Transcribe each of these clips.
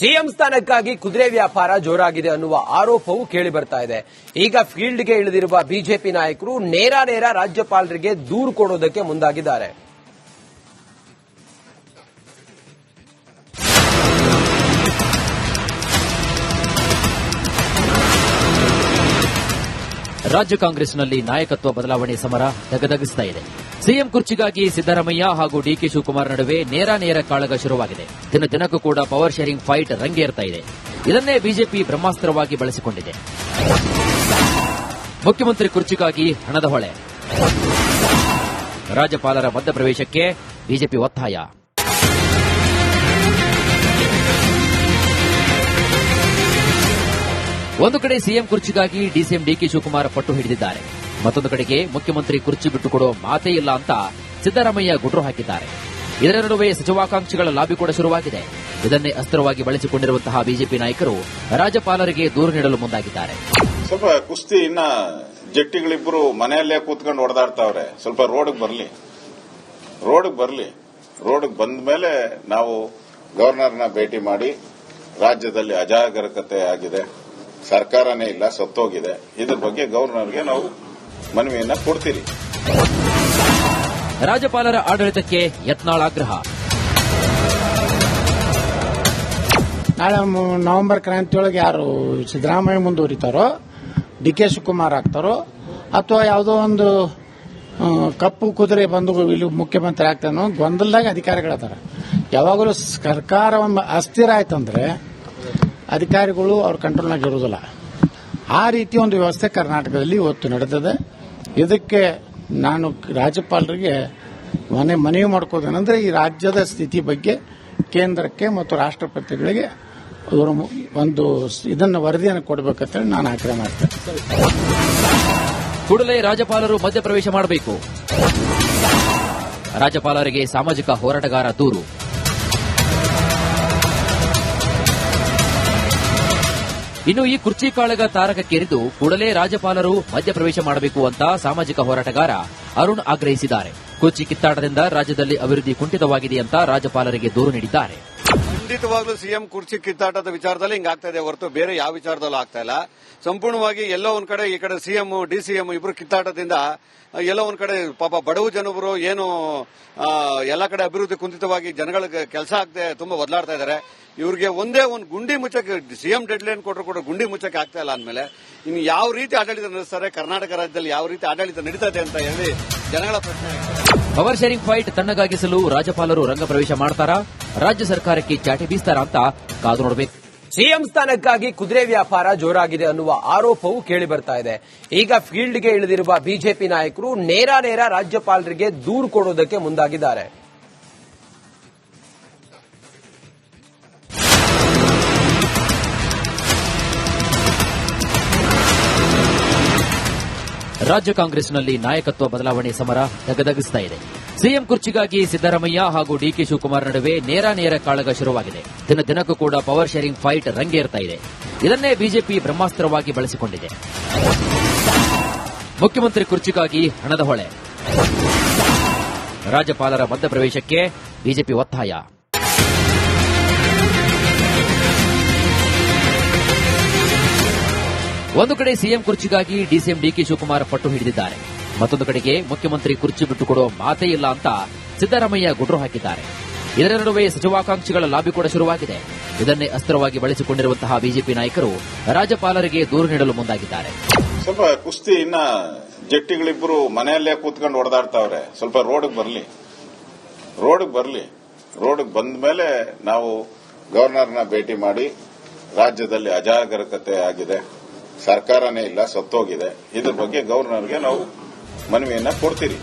CM ಸ್ಥಾನಕ್ಕಾಗಿ ಕುದುರೆ ವ್ಯಾಪಾರ ಜೋರಾಗಿದೆ ಅನ್ನುವ ಆರೋಪವು ಕೇಳಿ ಬರ್ತಾ ಇದೆ. ಈಗ ಫೀಲ್ಡ್ಗೆ ಇಳಿದಿರುವ ಬಿಜೆಪಿ ನಾಯಕರು ನೇರ ನೇರ ರಾಜ್ಯಪಾಲರಿಗೆ ದೂರು ಕೊಡೋದಕ್ಕೆ ಮುಂದಾಗಿದ್ದಾರೆ. ರಾಜ್ಯ ಕಾಂಗ್ರೆಸ್ನಲ್ಲಿ ನಾಯಕತ್ವ ಬದಲಾವಣೆ ಸಮರ ದಗದಗಿಸ್ತಾ ಇದೆ. ಸಿಎಂ ಕುರ್ಚಿಗಾಗಿ ಸಿದ್ದರಾಮಯ್ಯ ಹಾಗೂ ಡಿಕೆ ಶಿವಕುಮಾರ್ ನಡುವೆ ನೇರ ನೇರ ಕಾಳಗ ಶುರುವಾಗಿದೆ. ದಿನ ದಿನಕ್ಕೂ ಕೂಡ ಪವರ್ ಶೇರಿಂಗ್ ಫೈಟ್ ರಂಗೇರ್ತಾ ಇದೆ. ಇದನ್ನೇ ಬಿಜೆಪಿ ಬ್ರಹ್ಮಾಸ್ತ್ರವಾಗಿ ಬಳಸಿಕೊಂಡಿದೆ. ಮುಖ್ಯಮಂತ್ರಿ ಕುರ್ಚಿಗಾಗಿ ಹಣದ ಹೊಳೆ. ರಾಜ್ಯಪಾಲರ ಮಧ್ಯಪ್ರವೇಶಕ್ಕೆ ಬಿಜೆಪಿ ಒತ್ತಾಯ. ಒಂದು ಕಡೆ ಸಿಎಂ ಕುರ್ಚಿಗಾಗಿ ಡಿಸಿಎಂ ಡಿಕೆ ಶಿವಕುಮಾರ್ ಪಟ್ಟು ಹಿಡಿದಿದ್ದಾರೆ. ಮತ್ತೊಂದು ಕಡೆಗೆ ಮುಖ್ಯಮಂತ್ರಿ ಕುರ್ಚಿ ಬಿಟ್ಟುಕೊಡೋ ಮಾತೇ ಇಲ್ಲ ಅಂತ ಸಿದ್ದರಾಮಯ್ಯ ಗುಡ್ರು ಹಾಕಿದ್ದಾರೆ. ಇದರ ನಡುವೆ ಸಚಿವಾಕಾಂಕ್ಷಿಗಳ ಲಾಬಿ ಕೂಡ ಶುರುವಾಗಿದೆ. ಇದನ್ನೇ ಅಸ್ತ್ರವಾಗಿ ಬಳಸಿಕೊಂಡಿರುವಂತಹ ಬಿಜೆಪಿ ನಾಯಕರು ರಾಜ್ಯಪಾಲರಿಗೆ ದೂರು ನೀಡಲು ಮುಂದಾಗಿದ್ದಾರೆ. ಸ್ವಲ್ಪ ಕುಸ್ತಿ ಇನ್ನ ಜಟ್ಟಿಗಳಿಬ್ರು ಮನೆಯಲ್ಲೇ ಕೂತ್ಕೊಂಡು ಹೊಡೆದಾಡ್ತಾವ್ರೆ ಸ್ವಲ್ಪ ರೋಡ್ಗೆ ಬರಲಿ. ರೋಡ್ಗೆ ಬರಲಿ. ರೋಡ್ಗೆ ಬಂದ ಮೇಲೆ ನಾವು ಗವರ್ನರ್ನ ಭೇಟಿ ಮಾಡಿ ರಾಜ್ಯದಲ್ಲಿ ಅಜಾಗರೂಕತೆ ಆಗಿದೆ. ಸರ್ಕಾರನೇ ಇಲ್ಲ ಸತ್ತೋಗಿದೆ. ಇದ್ರ ಬಗ್ಗೆ ಗವರ್ನರ್ಗೆ ನಾವು ಮನವಿಯನ್ನ ಕೊಡ್ತೀರಿ. ರಾಜ್ಯಪಾಲರ ಆಡಳಿತಕ್ಕೆ ಯತ್ನಾಳ ಆಗ್ರಹ. ನಾಳೆ ನವೆಂಬರ್ ಕ್ರಾಂತಿಯೊಳಗೆ ಯಾರು ಸಿದ್ದರಾಮಯ್ಯ ಮುಂದುವರಿತಾರೋ ಡಿ ಕೆ ಶಿವಕುಮಾರ್ ಆಗ್ತಾರೋ ಅಥವಾ ಯಾವುದೋ ಒಂದು ಕಪ್ಪು ಕುದುರೆ ಬಂದು ಇಲ್ಲಿ ಮುಖ್ಯಮಂತ್ರಿ ಆಗ್ತಾನೋ ಗೊಂದಲದಾಗ ಅಧಿಕಾರಿಗಳದಾರ ಯಾವಾಗಲೂ ಸರ್ಕಾರ ಒಂದು ಅಸ್ಥಿರ ಆಯ್ತಂದ್ರೆ ಅಧಿಕಾರಿಗಳು ಅವ್ರ ಕಂಟ್ರೋಲ್ನಾಗ ಇರುವುದಿಲ್ಲ ಆ ರೀತಿ ಒಂದು ವ್ಯವಸ್ಥೆ ಕರ್ನಾಟಕದಲ್ಲಿ ಇವತ್ತು ನಡೆದಿದೆ ಇದಕ್ಕೆ ನಾನು ರಾಜ್ಯಪಾಲರಿಗೆ ಮನೆ ಮನವಿ ಮಾಡ್ಕೋದೇನೆಂದ್ರೆ ಈ ರಾಜ್ಯದ ಸ್ಥಿತಿ ಬಗ್ಗೆ ಕೇಂದ್ರಕ್ಕೆ ಮತ್ತು ರಾಷ್ಟ್ರಪತಿಗಳಿಗೆ ಅವರು ಒಂದು ಇದನ್ನು ವರದಿಯನ್ನು ಕೊಡಬೇಕಂತೇಳಿ ನಾನು ಆಗ್ರಹ ಮಾಡ್ತೇನೆ. ಕೂಡಲೇ ರಾಜ್ಯಪಾಲರು ಮಧ್ಯಪ್ರವೇಶ ಮಾಡಬೇಕು. ರಾಜ್ಯಪಾಲರಿಗೆ ಸಾಮಾಜಿಕ ಹೋರಾಟಗಾರ ದೂರು. ಇನ್ನು ಈ ಕುರ್ಚಿ ಕಾಳಗ ತಾರಕಕ್ಕೇರಿದ್ದು ಕೂಡಲೇ ರಾಜ್ಯಪಾಲರು ಮಧ್ಯಪ್ರವೇಶ ಮಾಡಬೇಕು ಅಂತ ಸಾಮಾಜಿಕ ಹೋರಾಟಗಾರ ಅರುಣ್ ಆಗ್ರಹಿಸಿದ್ದಾರೆ. ಕುರ್ಚಿ ಕಿತ್ತಾಟದಿಂದ ರಾಜ್ಯದಲ್ಲಿ ಅಭಿವೃದ್ಧಿ ಕುಂಠಿತವಾಗಿದೆ ಅಂತ ರಾಜ್ಯಪಾಲರಿಗೆ ದೂರು ನೀಡಿದ್ದಾರೆ. ಖಂಡಿತವಾಗ್ಲೂ ಸಿಎಂ ಕುರ್ಚಿ ಕಿತ್ತಾಟದ ವಿಚಾರದಲ್ಲಿ ಹಿಂಗ್ ಆಗ್ತಾ ಇದೆ ಹೊರತು ಬೇರೆ ಯಾವ ವಿಚಾರದಲ್ಲೂ ಆಗ್ತಾ ಇಲ್ಲ. ಸಂಪೂರ್ಣವಾಗಿ ಎಲ್ಲೋ ಒಂದ್ ಕಡೆ ಈ ಕಡೆ ಸಿಎಂ ಡಿಸಿಎಂ ಇಬ್ರು ಕಿತ್ತಾಟದಿಂದ, ಎಲ್ಲೋ ಒಂದ್ ಕಡೆ ಪಾಪ ಬಡವು ಜನವರು ಏನು ಎಲ್ಲ ಕಡೆ ಅಭಿವೃದ್ಧಿ ಕುಂಠಿತವಾಗಿ ಜನಗಳಿಗೆ ಕೆಲಸ ಆಗದೆ ತುಂಬಾ ಬದಲಾಡ್ತಾ ಇದ್ದಾರೆ. ಇವ್ರಿಗೆ ಒಂದೇ ಒಂದು ಗುಂಡಿ ಮುಚ್ಚಕ್ಕೆ, ಸಿಎಂ ಡೆಡ್ ಲೈನ್ ಕೊಟ್ಟರು ಕೂಡ ಗುಂಡಿ ಮುಚ್ಚಕ್ಕೆ ಆಗ್ತಾ ಇಲ್ಲ ಅಂದಮೇಲೆ ಇನ್ನು ಯಾವ ರೀತಿ ಆಡಳಿತ ನಡೆಸ್ತಾರೆ, ಕರ್ನಾಟಕ ರಾಜ್ಯದಲ್ಲಿ ಯಾವ ರೀತಿ ಆಡಳಿತ ನಡೀತದೆ ಅಂತ ಹೇಳಿ ಜನಗಳ ಪ್ರಶ್ನೆ. ಪವರ್ ಶೇರಿಂಗ್ ಫೈಟ್ ತಣ್ಣಗಾಗಿಸಲು ರಾಜ್ಯಪಾಲರು ರಂಗ ಪ್ರವೇಶ ಮಾಡ್ತಾರಾ? ರಾಜ್ಯ ಸರ್ಕಾರಕ್ಕೆ ಚಾಟಿ ಬೀಸ್ತಾರ ಅಂತ ಕಾದು ನೋಡಬೇಕು. ಸಿಎಂ ಸ್ಥಾನಕ್ಕಾಗಿ ಕುದುರೆ ವ್ಯಾಪಾರ ಜೋರಾಗಿದೆ ಅನ್ನುವ ಆರೋಪವು ಕೇಳಿ ಬರ್ತಾ ಇದೆ. ಈಗ ಫೀಲ್ಡ್ಗೆ ಇಳಿದಿರುವ ಬಿಜೆಪಿ ನಾಯಕರು ನೇರ ನೇರ ರಾಜ್ಯಪಾಲರಿಗೆ ದೂರು ಕೊಡೋದಕ್ಕೆ ಮುಂದಾಗಿದ್ದಾರೆ. ರಾಜ್ಯ ಕಾಂಗ್ರೆಸ್ನಲ್ಲಿ ನಾಯಕತ್ವ ಬದಲಾವಣೆ ಸಮರ ಧಗಧಗಿಸ್ತಾ ಇದೆ. ಸಿಎಂ ಕುರ್ಚಿಗಾಗಿ ಸಿದ್ದರಾಮಯ್ಯ ಹಾಗೂ ಡಿಕೆ ಶಿವಕುಮಾರ್ ನಡುವೆ ನೇರ ನೇರ ಕಾಳಗ ಶುರುವಾಗಿದೆ. ದಿನ ದಿನಕ್ಕೂ ಕೂಡ ಪವರ್ ಶೇರಿಂಗ್ ಫೈಟ್ ರಂಗೇರ್ತಾ ಇದೆ. ಇದನ್ನೇ ಬಿಜೆಪಿ ಬ್ರಹ್ಮಾಸ್ತ್ರವಾಗಿ ಬಳಸಿಕೊಂಡಿದೆ. ಮುಖ್ಯಮಂತ್ರಿ ಕುರ್ಚಿಗಾಗಿ ಹಣದ ಹೊಳೆ. ರಾಜ್ಯಪಾಲರ ಮಧ್ಯಪ್ರವೇಶಕ್ಕೆ ಬಿಜೆಪಿ ಒತ್ತಾಯ. ಒಂದು ಕಡೆ ಸಿಎಂ ಕುರ್ಚಿಗಾಗಿ ಡಿಸಿಎಂ ಡಿಕೆ ಶಿವಕುಮಾರ್ ಪಟ್ಟು ಹಿಡಿದಿದ್ದಾರೆ. ಮತ್ತೊಂದು ಕಡೆಗೆ ಮುಖ್ಯಮಂತ್ರಿ ಕುರ್ಚಿ ಬಿಟ್ಟುಕೊಡೋ ಮಾತೇ ಇಲ್ಲ ಅಂತ ಸಿದ್ದರಾಮಯ್ಯ ಗುಡ್ರು ಹಾಕಿದ್ದಾರೆ. ಇದರ ನಡುವೆ ಸಚಿವಾಕಾಂಕ್ಷಿಗಳ ಲಾಬಿ ಕೂಡ ಶುರುವಾಗಿದೆ. ಇದನ್ನೇ ಅಸ್ತ್ರವಾಗಿ ಬಳಸಿಕೊಂಡಿರುವಂತಹ ಬಿಜೆಪಿ ನಾಯಕರು ರಾಜ್ಯಪಾಲರಿಗೆ ದೂರು ನೀಡಲು ಮುಂದಾಗಿದ್ದಾರೆ. ಸ್ವಲ್ಪ ಕುಸ್ತಿ ಇನ್ನ ಜಟ್ಟಿಗಳಿಬ್ಬರು ಮನೆಯಲ್ಲೇ ಕೂತ್ಕೊಂಡು ಹೊಡೆದಾಡ್ತಾವ್ರೆ ಸ್ವಲ್ಪ ರೋಡ್ಗೆ ಬರಲಿ. ರೋಡ್ಗೆ ಬರಲಿ. ರೋಡ್ಗೆ ಬಂದ ಮೇಲೆ ನಾವು ಗವರ್ನರ್ನ ಭೇಟಿ ಮಾಡಿ ರಾಜ್ಯದಲ್ಲಿ ಅಜಾಗರೂಕತೆ ಆಗಿದೆ. ಸರ್ಕಾರನೇ ಇಲ್ಲ ಸತ್ತೋಗಿದೆ. ಇದ್ರ ಬಗ್ಗೆ ಗವರ್ನರ್ಗೆ ನಾವು ಮನವಿಯನ್ನ ಕೊಡ್ತೀರಿ.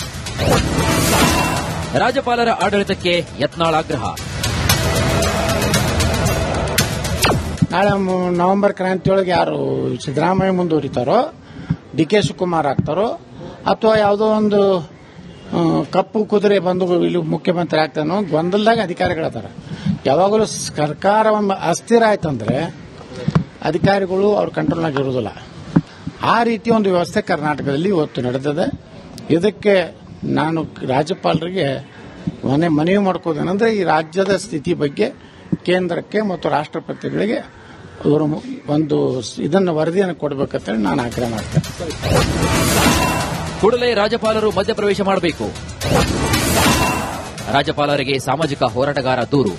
ರಾಜ್ಯಪಾಲರ ಆಡಳಿತಕ್ಕೆ ಯತ್ನಾಳ್ ಆಗ್ರಹ ನಾಳೆ ಮು- ನವೆಂಬರ್ ಕ್ರಾಂತಿಯೊಳಗೆ ಯಾರು ಸಿದ್ದರಾಮಯ್ಯ ಮುಂದುವರಿತಾರೋ ಡಿ ಕೆ ಶಿವಕುಮಾರ್ ಆಗ್ತಾರೋ ಅಥವಾ ಯಾವುದೋ ಒಂದು ಕಪ್ಪು ಕುದುರೆ ಬಂದು ಇಲ್ಲಿ ಮುಖ್ಯಮಂತ್ರಿ ಆಗ್ತಾನೋ ಗೊಂದಲದಾಗ ಅಧಿಕಾರಿಗಳಾದಾರ ಯಾವಾಗಲೂ ಸರ್ಕಾರ ಒಂದು ಅಸ್ಥಿರ ಆಯ್ತಂದ್ರೆ ಅಧಿಕಾರಿಗಳು ಅವ್ರ ಕಂಟ್ರೋಲ್ನಾಗ ಇರುವುದಿಲ್ಲ ಆ ರೀತಿ ಒಂದು ವ್ಯವಸ್ಥೆ ಕರ್ನಾಟಕದಲ್ಲಿ ಇವತ್ತು ನಡೆದಿದೆ. ಇದಕ್ಕೆ ನಾನು ರಾಜ್ಯಪಾಲರಿಗೆ ಮನೆ, ಮನವಿ ಮಾಡ್ಕೋದೇನೆಂದ್ರೆ ಈ ರಾಜ್ಯದ ಸ್ಥಿತಿ ಬಗ್ಗೆ ಕೇಂದ್ರಕ್ಕೆ ಮತ್ತು ರಾಷ್ಟ್ರಪತಿಗಳಿಗೆ ಅವರು ಒಂದು ಇದನ್ನು ವರದಿಯನ್ನು ಕೊಡಬೇಕಂತೇಳಿ ನಾನು ಆಗ್ರಹ ಮಾಡ್ತೇನೆ. ಕೂಡಲೇ ರಾಜ್ಯಪಾಲರು ಮಧ್ಯಪ್ರವೇಶ ಮಾಡಬೇಕು. ರಾಜ್ಯಪಾಲರಿಗೆ ಸಾಮಾಜಿಕ ಹೋರಾಟಗಾರ ದೂರು.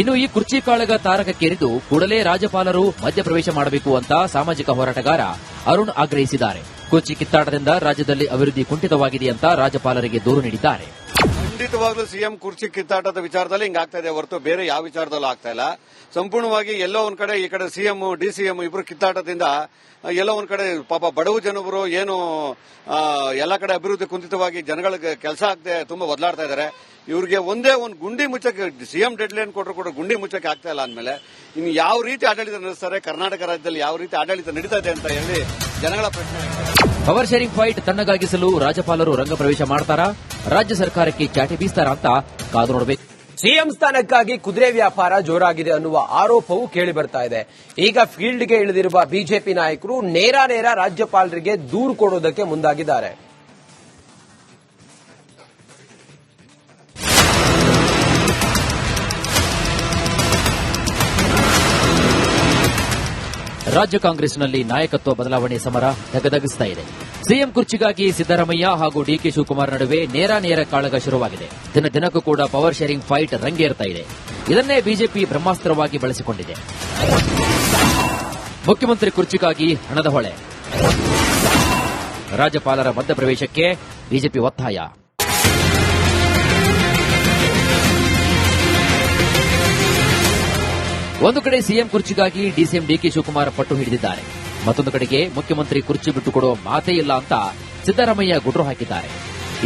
ಇನ್ನು ಈ ಕುರ್ಚಿ ಕಾಳಗ ತಾರಕಕ್ಕೇರಿದ್ದು ಕೂಡಲೇ ರಾಜ್ಯಪಾಲರು ಮಧ್ಯಪ್ರವೇಶ ಮಾಡಬೇಕು ಅಂತ ಸಾಮಾಜಿಕ ಹೋರಾಟಗಾರ ಅರುಣ್ ಆಗ್ರಹಿಸಿದ್ದಾರೆ. ಕುರ್ಚಿ ಕಿತ್ತಾಟದಿಂದ ರಾಜ್ಯದಲ್ಲಿ ಅಭಿವೃದ್ಧಿ ಕುಂಠಿತವಾಗಿದೆ ಅಂತ ರಾಜ್ಯಪಾಲರಿಗೆ ದೂರು ನೀಡಿದ್ದಾರೆ. ಖಂಡಿತವಾಗ್ಲೂ ಸಿಎಂ ಕುರ್ಚಿ ಕಿತ್ತಾಟದ ವಿಚಾರದಲ್ಲಿ ಹಿಂಗ್ ಆಗ್ತಾ ಇದೆ ಹೊರತು ಬೇರೆ ಯಾವ ವಿಚಾರದಲ್ಲೂ ಆಗ್ತಾ ಇಲ್ಲ. ಸಂಪೂರ್ಣವಾಗಿ ಎಲ್ಲೋ ಒಂದ್ ಕಡೆ ಈ ಕಡೆ ಸಿಎಂ ಡಿಸಿಎಂ ಇಬ್ರು ಕಿತ್ತಾಟದಿಂದ ಎಲ್ಲೋ ಒಂದ್ ಕಡೆ ಪಾಪ ಬಡವು ಜನರು ಏನು ಎಲ್ಲ ಕಡೆ ಅಭಿವೃದ್ಧಿ ಕುಂಠಿತವಾಗಿ ಜನಗಳಿಗೆ ಕೆಲಸ ಆಗದೆ ತುಂಬಾ ಬದಲಾಡ್ತಾ ಇದ್ದಾರೆ. ಇವ್ರಿಗೆ ಒಂದೇ ಒಂದು ಗುಂಡಿ ಮುಚ್ಚಕ್ಕೆ ಸಿಎಂ ಡೆಡ್ ಲೈನ್ ಕೊಟ್ಟರು ಕೂಡ ಗುಂಡಿ ಮುಚ್ಚಕ್ಕೆ ಆಗ್ತಾ ಇಲ್ಲ ಅಂದಮೇಲೆ ಇನ್ನು ಯಾವ ರೀತಿ ಆಡಳಿತ ನಡೆಸ್ತಾರೆ ಕರ್ನಾಟಕ ರಾಜ್ಯದಲ್ಲಿ ಯಾವ ರೀತಿ ಆಡಳಿತ ನಡೀತಾ ಇದೆ ಅಂತ ಹೇಳಿ ಜನಗಳ ಪ್ರಶ್ನೆ. ಪವರ್ ಶೇರಿಂಗ್ ಫೈಟ್ ತಣ್ಣಗಾಗಿಸಲು ರಾಜ್ಯಪಾಲರು ರಂಗಪ್ರವೇಶ ಮಾಡ್ತಾರಾ? ರಾಜ್ಯ ಸರ್ಕಾರಕ್ಕೆ ಚಾಟಿ ಬೀಸ್ತಾರಾ ಅಂತ ಕಾದು ನೋಡಬೇಕು. ಸಿಎಂ ಸ್ಥಾನಕ್ಕಾಗಿ ಕುದುರೆ ವ್ಯಾಪಾರ ಜೋರಾಗಿದೆ ಅನ್ನುವ ಆರೋಪವೂ ಕೇಳಿ ಬರ್ತಾ ಇದೆ. ಈಗ ಫೀಲ್ಡ್ಗೆ ಇಳಿದಿರುವ ಬಿಜೆಪಿ ನಾಯಕರು ನೇರ ನೇರ ರಾಜ್ಯಪಾಲರಿಗೆ ದೂರು ಕೊಡೋದಕ್ಕೆ ಮುಂದಾಗಿದ್ದಾರೆ. ರಾಜ್ಯ ಕಾಂಗ್ರೆಸ್ನಲ್ಲಿ ನಾಯಕತ್ವ ಬದಲಾವಣೆ ಸಮರ ಧಗಧಗಿಸ್ತಾ ಇದೆ. ಸಿಎಂ ಕುರ್ಚಿಗಾಗಿ ಸಿದ್ದರಾಮಯ್ಯ ಹಾಗೂ ಡಿಕೆ ಶಿವಕುಮಾರ್ ನಡುವೆ ನೇರ ನೇರ ಕಾಳಗ ಶುರುವಾಗಿದೆ. ದಿನ ದಿನಕ್ಕೂ ಕೂಡ ಪವರ್ ಶೇರಿಂಗ್ ಫೈಟ್ ರಂಗೇರ್ತಾ ಇದೆ. ಇದನ್ನೇ ಬಿಜೆಪಿ ಬ್ರಹ್ಮಾಸ್ತ್ರವಾಗಿ ಬಳಸಿಕೊಂಡಿದೆ. ಮುಖ್ಯಮಂತ್ರಿ ಕುರ್ಚಿಗಾಗಿ ಹಣದ ಹೊಳೆ. ರಾಜ್ಯಪಾಲರ ಮಧ್ಯಪ್ರವೇಶಕ್ಕೆ ಬಿಜೆಪಿ ಒತ್ತಾಯ. ಒಂದು ಕಡೆ ಸಿಎಂ ಕುರ್ಚಿಗಾಗಿ ಡಿಸಿಎಂ ಡಿಕೆ ಶಿವಕುಮಾರ್ ಪಟ್ಟು ಹಿಡಿದಿದ್ದಾರೆ. ಮತ್ತೊಂದು ಕಡೆಗೆ ಮುಖ್ಯಮಂತ್ರಿ ಕುರ್ಚಿ ಬಿಟ್ಟುಕೊಡೋ ಮಾತೇ ಇಲ್ಲ ಅಂತ ಸಿದ್ದರಾಮಯ್ಯ ಗುಟ್ರು ಹಾಕಿದ್ದಾರೆ.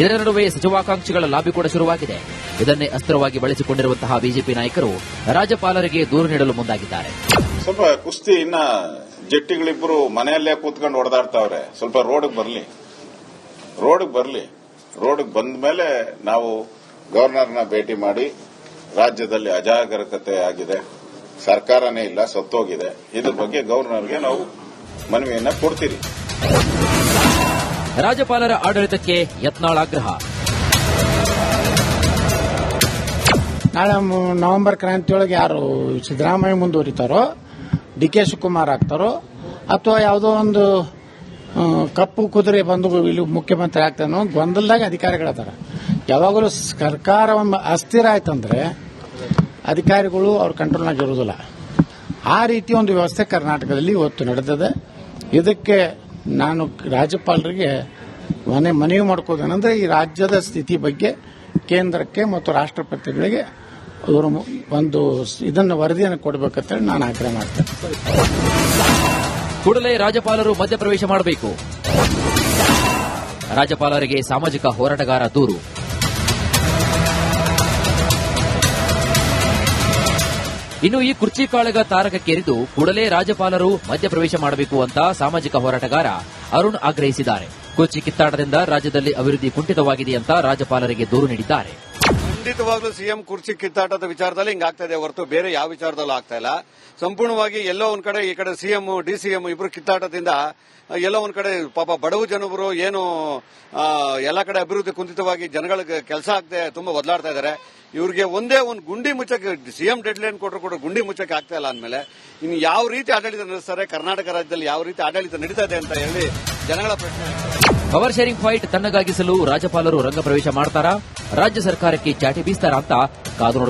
ಇದರ ನಡುವೆ ಸಚಿವಾಕಾಂಕ್ಷಿಗಳ ಲಾಬಿ ಕೂಡ ಶುರುವಾಗಿದೆ. ಇದನ್ನೇ ಅಸ್ತ್ರವಾಗಿ ಬಳಸಿಕೊಂಡಿರುವಂತಹ ಬಿಜೆಪಿ ನಾಯಕರು ರಾಜ್ಯಪಾಲರಿಗೆ ದೂರು ನೀಡಲು ಮುಂದಾಗಿದ್ದಾರೆ. ಸ್ವಲ್ಪ ಕುಸ್ತಿ ಇನ್ನ ಜಟ್ಟಿಗಳಿಬ್ಬರು ಮನೆಯಲ್ಲೇ ಕೂತ್ಕೊಂಡು ಹೊಡೆದಾಡ್ತಾವ್ರೆ ಸ್ವಲ್ಪ ರೋಡ್ಗೆ ಬರಲಿ. ರೋಡ್ಗೆ ಬರಲಿ. ರೋಡ್ಗೆ ಬಂದ ಮೇಲೆ ನಾವು ಗವರ್ನರ್ನ ಭೇಟಿ ಮಾಡಿ ರಾಜ್ಯದಲ್ಲಿ ಅಜಾಗರೂಕತೆ ಆಗಿದೆ. ಸರ್ಕಾರನೇ ಇಲ್ಲ ಸತ್ತೋಗಿದೆ. ಇದ್ರ ಬಗ್ಗೆ ಗವರ್ನರ್ಗೆ ನಾವು ಮನವಿಯನ್ನ ಕೊಡ್ತೀರಿ ರಾಜ್ಯಪಾಲರ ಆಡಳಿತಕ್ಕೆ ಯತ್ನಾಳ್ ಆಗ್ರಹ ನಾಳೆ ನವೆಂಬರ್ ಕ್ರಾಂತಿಯೊಳಗೆ ಯಾರು ಸಿದ್ದರಾಮಯ್ಯ ಮುಂದುವರಿತಾರೋ ಡಿ ಕೆ ಶಿವಕುಮಾರ್ ಆಗ್ತಾರೋ ಅಥವಾ ಯಾವುದೋ ಒಂದು ಕಪ್ಪು ಕುದುರೆ ಬಂದು ಇಲ್ಲಿ ಮುಖ್ಯಮಂತ್ರಿ ಆಗ್ತಾನೋ ಗೊಂದಲದಾಗ ಅಧಿಕಾರಿಗಳದಾರ ಯಾವಾಗಲೂ ಸರ್ಕಾರ ಒಂದು ಅಸ್ಥಿರ ಆಯ್ತಂದ್ರೆ ಅಧಿಕಾರಿಗಳು ಅವ್ರ ಕಂಟ್ರೋಲ್ನಾಗ ಇರುವುದಿಲ್ಲ ಆ ರೀತಿ ಒಂದು ವ್ಯವಸ್ಥೆ ಕರ್ನಾಟಕದಲ್ಲಿ ಇವತ್ತು ನಡೆದಿದೆ. ಇದಕ್ಕೆ ನಾನು ರಾಜ್ಯಪಾಲರಿಗೆ ಮನೆ ಮನವಿ ಮಾಡ್ಕೋದೇನೆಂದ್ರೆ ಈ ರಾಜ್ಯದ ಸ್ಥಿತಿ ಬಗ್ಗೆ ಕೇಂದ್ರಕ್ಕೆ ಮತ್ತು ರಾಷ್ಟ್ರಪತಿಗಳಿಗೆ ಅವರು ಒಂದು ಇದನ್ನು ವರದಿಯನ್ನು ಕೊಡಬೇಕಂತೇಳಿ ನಾನು ಆಗ್ರಹ ಮಾಡ್ತೇನೆ. ಕೂಡಲೇ ರಾಜ್ಯಪಾಲರು ಮಧ್ಯಪ್ರವೇಶ ಮಾಡಬೇಕು. ರಾಜ್ಯಪಾಲರಿಗೆ ಸಾಮಾಜಿಕ ಹೋರಾಟಗಾರ ದೂರು. ಇನ್ನು ಈ ಕುರ್ಚಿ ಕಾಳಗ ತಾರಕಕ್ಕೇರಿದು ಕೂಡಲೇ ರಾಜ್ಯಪಾಲರು ಮಧ್ಯಪ್ರವೇಶ ಮಾಡಬೇಕು ಅಂತ ಸಾಮಾಜಿಕ ಹೋರಾಟಗಾರ ಅರುಣ್ ಆಗ್ರಹಿಸಿದ್ದಾರೆ. ಕುರ್ಚಿ ಕಿತ್ತಾಟದಿಂದ ರಾಜ್ಯದಲ್ಲಿ ಅಭಿವೃದ್ಧಿ ಕುಂಠಿತವಾಗಿದೆ ಅಂತ ರಾಜ್ಯಪಾಲರಿಗೆ ದೂರು ನೀಡಿದ್ದಾರೆ. ಖಂಡಿತವಾಗ್ಲೂ ಸಿಎಂ ಕುರ್ಚಿ ಕಿತ್ತಾಟದ ವಿಚಾರದಲ್ಲಿ ಹಿಂಗ್ ಆಗ್ತಾ ಇದೆ ಹೊರತು ಬೇರೆ ಯಾವ ವಿಚಾರದಲ್ಲೂ ಆಗ್ತಾ ಇಲ್ಲ. ಸಂಪೂರ್ಣವಾಗಿ ಎಲ್ಲೋ ಒಂದ್ ಕಡೆ ಈ ಕಡೆ ಸಿಎಂ, ಡಿಸಿಎಂ ಇಬ್ರು ಕಿತ್ತಾಟದಿಂದ, ಎಲ್ಲೋ ಒಂದ್ ಕಡೆ ಪಾಪ ಬಡವು ಜನರು ಏನು ಎಲ್ಲ ಕಡೆ ಅಭಿವೃದ್ಧಿ ಕುಂಠಿತವಾಗಿ ಜನಗಳಿಗೆ ಕೆಲಸ ಆಗದೆ ತುಂಬಾ ಒದಲಾಡ್ತಾ ಇದ್ದಾರೆ ಇವ್ರಿಗೆ ಒಂದೇ ಒಂದು ಗುಂಡಿ ಮುಚ್ಚಕ್ಕೆ ಸಿಎಂ ಡೆಡ್ ಲೈನ್ ಕೊಟ್ಟರು ಕೂಡ ಗುಂಡಿ ಮುಚ್ಚಕ್ಕೆ ಆಗ್ತಾ ಇಲ್ಲ ಅಂದಮೇಲೆ, ಇನ್ನು ಯಾವ ರೀತಿ ಆಡಳಿತ ನಡೆಸ್ತಾರೆ, ಕರ್ನಾಟಕ ರಾಜ್ಯದಲ್ಲಿ ಯಾವ ರೀತಿ ಆಡಳಿತ ನಡೀತಾ ಇದೆ ಅಂತ ಹೇಳಿ ಜನಗಳ ಪ್ರಶ್ನೆ. ಪವರ್ ಶೇರಿಂಗ್ ಫೈಟ್ ತಣ್ಣಗಾಗಿಸಲು ರಾಜ್ಯಪಾಲರು ರಂಗಪ್ರವೇಶ ಮಾಡ್ತಾರಾ? ರಾಜ್ಯ ಸರ್ಕಾರಕ್ಕೆ ಚಾಟಿ ಬೀಸ್ತಾರಾ ಅಂತ ಕಾದು ನೋಡಬೇಕು.